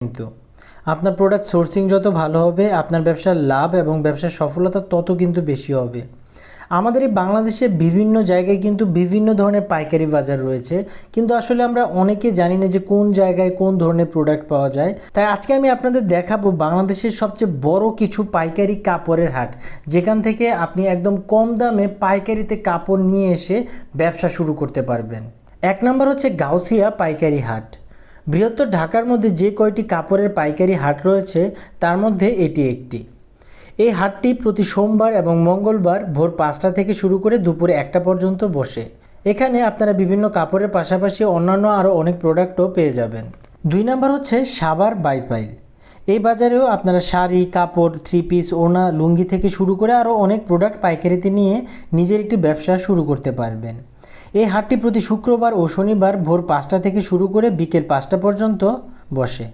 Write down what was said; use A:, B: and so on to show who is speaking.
A: কিন্তু। আপনার product sourcing যত ভালো হবে, আপনার ব্যবসার লাভ এবং ব্যবসার সফলতা তত কিন্তু বেশি হবে। আমাদের এই বাংলাদেশে বিভিন্ন জায়গায় কিন্তু বিভিন্ন ধরনের পাইকারি বাজার রয়েছে। কিন্তু আসলে আমরা অনেকে জানি না যে কোন জায়গায় কোন ধরনের প্রোডাক্ট পাওয়া যায়। তাই আজকে আমি আপনাদের দেখাবো বাংলাদেশের সবচেয়ে বড় কিছু পাইকারি কাপড়ের হাট, যেখান থেকে আপনি একদম কম দামে পাইকারিতে কাপড় নিয়ে এসে ব্যবসা শুরু করতে পারবেন। এক নম্বর হচ্ছে গাউসিয়া পাইকারি হাট। বৃহত্তর ঢাকার মধ্যে যে কয়টি কাপড়ের পাইকারি হাট রয়েছে, তার মধ্যে এটি একটি। এই হাটটি প্রতি সোমবার এবং মঙ্গলবার ভোর পাঁচটা থেকে শুরু করে দুপুরে একটা পর্যন্ত বসে। এখানে আপনারা বিভিন্ন কাপড়ের পাশাপাশি অন্যান্য আরও অনেক প্রোডাক্টও পেয়ে যাবেন। দুই নাম্বার হচ্ছে সাবার বাইপাইল এই বাজারেও আপনারা শাড়ি, কাপড়, থ্রি পিস ওনা লুঙ্গি থেকে শুরু করে আরও অনেক প্রোডাক্ট পাইকারিতে নিয়ে নিজের একটি ব্যবসা শুরু করতে পারবেন। এই হাটটি প্রতি শুক্রবার ও শনিবার ভোর পাঁচটা থেকে শুরু করে বিকেল পাঁচটা পর্যন্ত বসে।